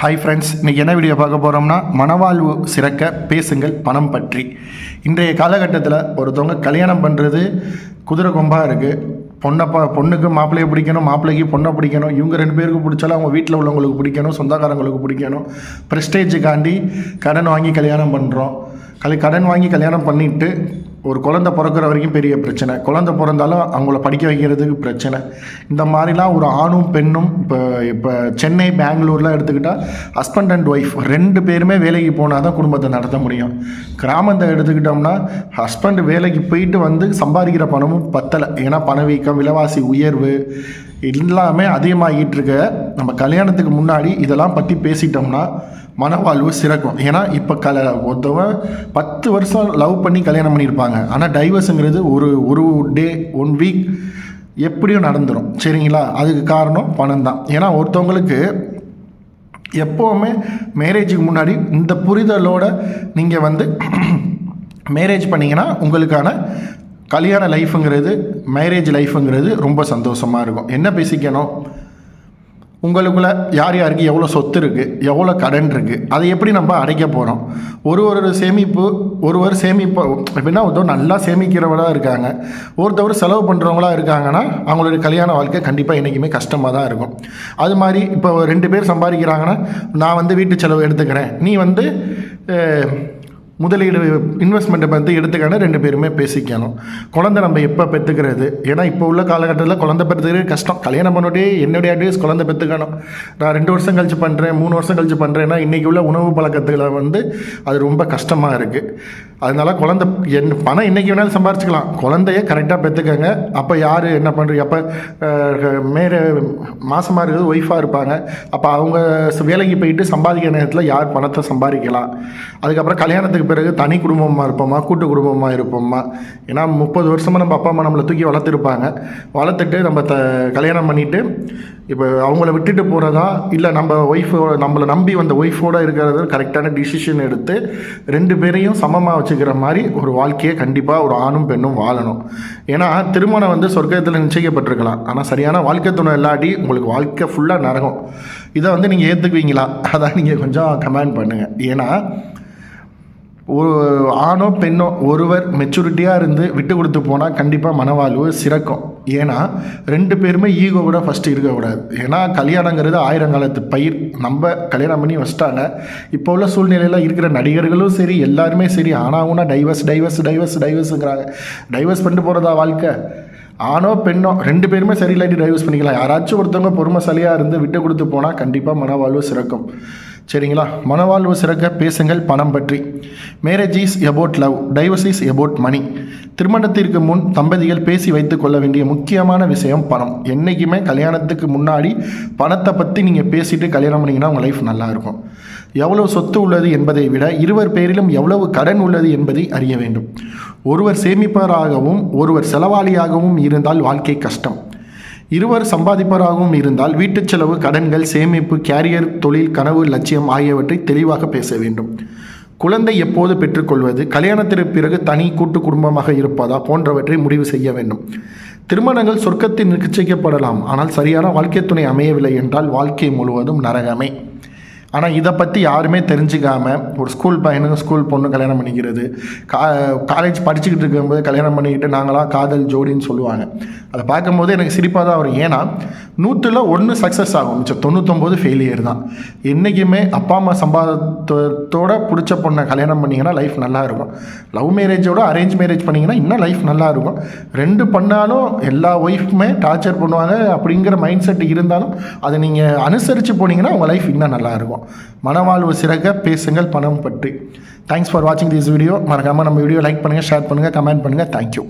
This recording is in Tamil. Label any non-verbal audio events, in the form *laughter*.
ஹாய் ஃப்ரெண்ட்ஸ் இன்றைக்கி என்ன வீடியோ பார்க்க போகிறோம்னா மனவாழ்வு சிறக்க பேசுங்கள் பணம் பற்றி. இன்றைய காலகட்டத்தில் ஒருத்தவங்க கல்யாணம் பண்ணுறது குதிரை கொம்பாக இருக்குது பொண்ணப்பா பொண்ணுக்கு மாப்பிள்ளையை பிடிக்கணும் மாப்பிள்ளைக்கு பொண்ணை பிடிக்கணும் இவங்க ரெண்டு பேருக்கு பிடிச்சாலும் அவங்க வீட்டில் உள்ளவங்களுக்கு பிடிக்கணும் சொந்தக்காரங்களுக்கு பிடிக்கணும். ப்ரெஸ்டேஜுக்காண்டி கடன் வாங்கி கல்யாணம் பண்ணுறோம் கலை கடன் வாங்கி கல்யாணம் பண்ணிவிட்டு ஒரு குழந்தை பிறக்கிற வரைக்கும் பெரிய பிரச்சனை. குழந்தை பிறந்தாலும் அவங்கள படிக்க வைக்கிறதுக்கு பிரச்சனை. இந்த மாதிரிலாம் ஒரு ஆணும் பெண்ணும் இப்போ இப்போ சென்னை பெங்களூர்லாம் எடுத்துக்கிட்டால் ஹஸ்பண்ட் அண்ட் ஒய்ஃப் ரெண்டு பேருமே வேலைக்கு போனால் தான் குடும்பத்தை நடத்த முடியும். கிராமத்தை எடுத்துக்கிட்டோம்னா ஹஸ்பண்ட் வேலைக்கு போயிட்டு வந்து சம்பாதிக்கிற பணமும் பத்தலை. ஏன்னா பணவீக்கம் விலைவாசி உயர்வு எல்லாமே அதிகமாகிட்டு இருக்க நம்ம கல்யாணத்துக்கு முன்னாடி இதெல்லாம் பற்றி பேசிட்டோம்னா மனவாழ்வு சிறக்கும். ஏன்னா இப்போ கல ஒருத்தவங்க பத்து வருஷம் லவ் பண்ணி கல்யாணம் பண்ணியிருப்பாங்க. ஆனால் டைவர்ஸுங்கிறது ஒரு ஒரு டே ஒன் வீக் எப்படியும் நடந்துடும் சரிங்களா? அதுக்கு காரணம் பணம் தான் ஏன்னா ஒருத்தவங்களுக்கு எப்போவுமே மேரேஜுக்கு முன்னாடி இந்த புரிதலோட நீங்கள் வந்து *clears throat* மேரேஜ் பண்ணிங்கன்னா உங்களுக்கான கல்யாண லைஃபுங்கிறது மேரேஜ் லைஃபுங்கிறது ரொம்ப சந்தோஷமாக இருக்கும். என்ன பேசிக்கணும்? உங்களுக்குள்ள யார் யாருக்கு எவ்வளோ சொத்து இருக்குது எவ்வளோ கடன் இருக்குது அதை எப்படி நம்ம அடைக்க போகிறோம் ஒரு ஒரு சேமிப்பு ஒருவர் சேமிப்பு எப்படின்னா ஒருத்தர் நல்லா சேமிக்கிறவங்களா இருக்காங்க. ஒருத்தவர் செலவு பண்ணுறவங்களா இருக்காங்கன்னா அவங்களுடைய கல்யாண வாழ்க்கை கண்டிப்பாக என்றைக்குமே கஷ்டமாக தான் இருக்கும். அது மாதிரி இப்போ ரெண்டு பேர் சம்பாதிக்கிறாங்கன்னா நான் வந்து வீட்டு செலவு எடுத்துக்கிறேன். நீ வந்து முதலீடு இன்வெஸ்ட்மெண்ட்டை பற்றி எடுத்துக்கான ரெண்டு பேருமே பேசிக்கணும். குழந்தை நம்ம எப்போ பெற்றுக்கிறது ஏன்னா இப்போ உள்ள காலகட்டத்தில் குழந்தை பெற்றுக்கிறது கஷ்டம். கல்யாணம் பண்ணிட்டே என்னுடைய அட்வைஸ் குழந்தை பெற்றுக்கணும் நான் ரெண்டு வருஷம் கழிச்சு பண்ணுறேன் மூணு வருஷம் கழிச்சு பண்ணுறேன்னா இன்றைக்கி உள்ள உணவு பழக்கத்தில் வந்து அது ரொம்ப கஷ்டமாக இருக்குது அதனால குழந்தை என் பணம் என்றைக்கு வேணாலும் சம்பாரிச்சிக்கலாம். குழந்தைய கரெக்டாக பெற்றுக்கங்க. அப்போ யார் என்ன பண்ணுறீங்க அப்போ மேலே மாதமாக இருக்கிறது ஒய்ஃபாக இருப்பாங்க. அப்போ அவங்க வேலைக்கு போயிட்டு சம்பாதிக்கிற நேரத்தில் யார் பணத்தை சம்பாதிக்கலாம்? அதுக்கப்புறம் கல்யாணத்துக்கு பிறகு தனி குடும்பமாக இருப்போமா? கூட்டு குடும்பமாக இருப்போமா? ஏன்னா முப்பது வருஷமாக நம்ம அப்பா அம்மா நம்மளை தூக்கி வளர்த்துருப்பாங்க. வளர்த்துட்டு நம்ம த கல்யாணம் பண்ணிவிட்டு இப்போ அவங்கள விட்டுட்டு போகிறதா இல்லை நம்ம ஒய்ஃபோட நம்மளை நம்பி வந்த ஒய்ஃபோடு இருக்கிறது கரெக்டான டிசிஷன் எடுத்து ரெண்டு பேரையும் சமமாக வச்சு வச்சுக்கிற மாதிரி ஒரு வாழ்க்கையை கண்டிப்பாக ஒரு ஆணும் பெண்ணும் வாழணும். ஏன்னா திருமணம் வந்து சொர்க்கத்தில் நிச்சயிக்கப்பட்டிருக்கலாம். ஆனால் சரியான வாழ்க்கை துணை இல்லாட்டி உங்களுக்கு வாழ்க்கை ஃபுல்லாக நரகம். இதை வந்து நீங்கள் ஏற்றுக்குவீங்களா அதான் நீங்கள் கொஞ்சம் கமெண்ட் பண்ணுங்கள் ஏன்னா ஆணோ பெண்ணோ ஒருவர் மெச்சூரிட்டியாக இருந்து விட்டு கொடுத்து போனால் கண்டிப்பாக மனவாழ்வு சிறக்கும். ஏன்னா ரெண்டு பேருமே ஈகோ கூட ஃபஸ்ட்டு இருக்கக்கூடாது. ஏன்னா கல்யாணங்கிறது ஆயிரங்காலத்து பயிர். நம்ம கல்யாணம் பண்ணி வச்சிட்டாங்க. இப்போ உள்ள சூழ்நிலையில் இருக்கிற நடிகர்களும் சரி எல்லாருமே சரி. ஆனாவுன்னா டைவர்ஸ் டைவர்ஸ் டைவர்ஸ் டைவர்ஸுங்கிறாங்க டைவர்ஸ் பண்ணிட்டு போகிறதா வாழ்க்கை? ஆணோ பெண்ணோ ரெண்டு பேருமே சரியில்லாட்டி டைவர்ஸ் பண்ணிக்கலாம். யாராச்சும் ஒருத்தவங்க பொறுமைசாலியாக இருந்து விட்டு கொடுத்து போனால் கண்டிப்பாக மனவாழ்வு சிறக்கும். சரிங்களா? மனவாழ்வு சிறக்க பேசுங்கள் பணம் பற்றி. Marriage is about love divorce is about money திருமணத்திற்கு முன் தம்பதிகள் பேசி வைத்துக் கொள்ள வேண்டிய முக்கியமான விஷயம் பணம். என்றைக்குமே கல்யாணத்துக்கு முன்னாடி பணத்தை பற்றி நீங்கள் பேசிட்டு கல்யாணம் பண்ணிங்கன்னா உங்கள் லைஃப் நல்லாயிருக்கும் எவ்வளவு சொத்து உள்ளது என்பதை விட இருவர் பேரிலும் எவ்வளவு கடன் உள்ளது என்பதை அறிய வேண்டும். ஒருவர் சேமிப்பவராகவும் ஒருவர் செலவாளியாகவும் இருந்தால் வாழ்க்கை கஷ்டம். இருவர் சம்பாதிப்பவராகவும் இருந்தால் வீட்டுச் செலவு கடன்கள் சேமிப்பு கேரியர் தொழில் கனவு லட்சியம் ஆகியவற்றை தெளிவாக பேச வேண்டும். குழந்தை எப்போது பெற்றுக்கொள்வது கல்யாணத்திற்கு பிறகு தனி கூட்டு குடும்பமாக இருப்பதா போன்றவற்றை முடிவு செய்ய வேண்டும். திருமணங்கள் சொர்க்கத்தில் நிச்சயிக்கப்படலாம். ஆனால் சரியான வாழ்க்கை துணை அமையவில்லை என்றால் வாழ்க்கை முழுவதும் நரகமே. ஆனால் இதை பற்றி யாருமே தெரிஞ்சுக்காமல் ஒரு ஸ்கூல் பையனுக்கு ஸ்கூல் பொண்ணு கல்யாணம் பண்ணிக்கிறது கா காலேஜ் படிச்சுக்கிட்டு இருக்கும்போது கல்யாணம் பண்ணிக்கிட்டு நாங்களாம் காதல் ஜோடின்னு சொல்லுவாங்க. அதை பார்க்கும்போது எனக்கு சிரிப்பாக தான் வரும். ஏன்னா நூற்றில் ஒன்று சக்ஸஸ் ஆகும். மிச்சம் தொண்ணூத்தொம்பது ஃபெயிலியர் தான். என்றைக்குமே அப்பா அம்மா சம்பாதத்தோட பிடிச்ச பொண்ணை கல்யாணம் பண்ணிங்கன்னா லைஃப் நல்லா இருக்கும். லவ் மேரேஜோட அரேஞ்ச் மேரேஜ் பண்ணிங்கன்னா இன்னும் லைஃப் நல்லா இருக்கும். ரெண்டு பண்ணாலும் எல்லா ஒய்ஃபுமே டார்ச்சர் பண்ணுவாங்க. அப்படிங்கிற மைண்ட் செட் இருந்தாலும் அதை நீங்கள் அனுசரித்து போனீங்கன்னா உங்கள் லைஃப் இன்னும் நல்லா மனவாழ்வு சிறக்க பேசுங்கள் பணம் பற்றி. தேங்க்ஸ் ஃபார் வாட்சிங் திஸ் வீடியோ மறக்காமல் நம்ம வீடியோ லைக் பண்ணுங்கள் ஷேர் பண்ணுங்கள் கமெண்ட் பண்ணுங்கள் தேங்க்யூ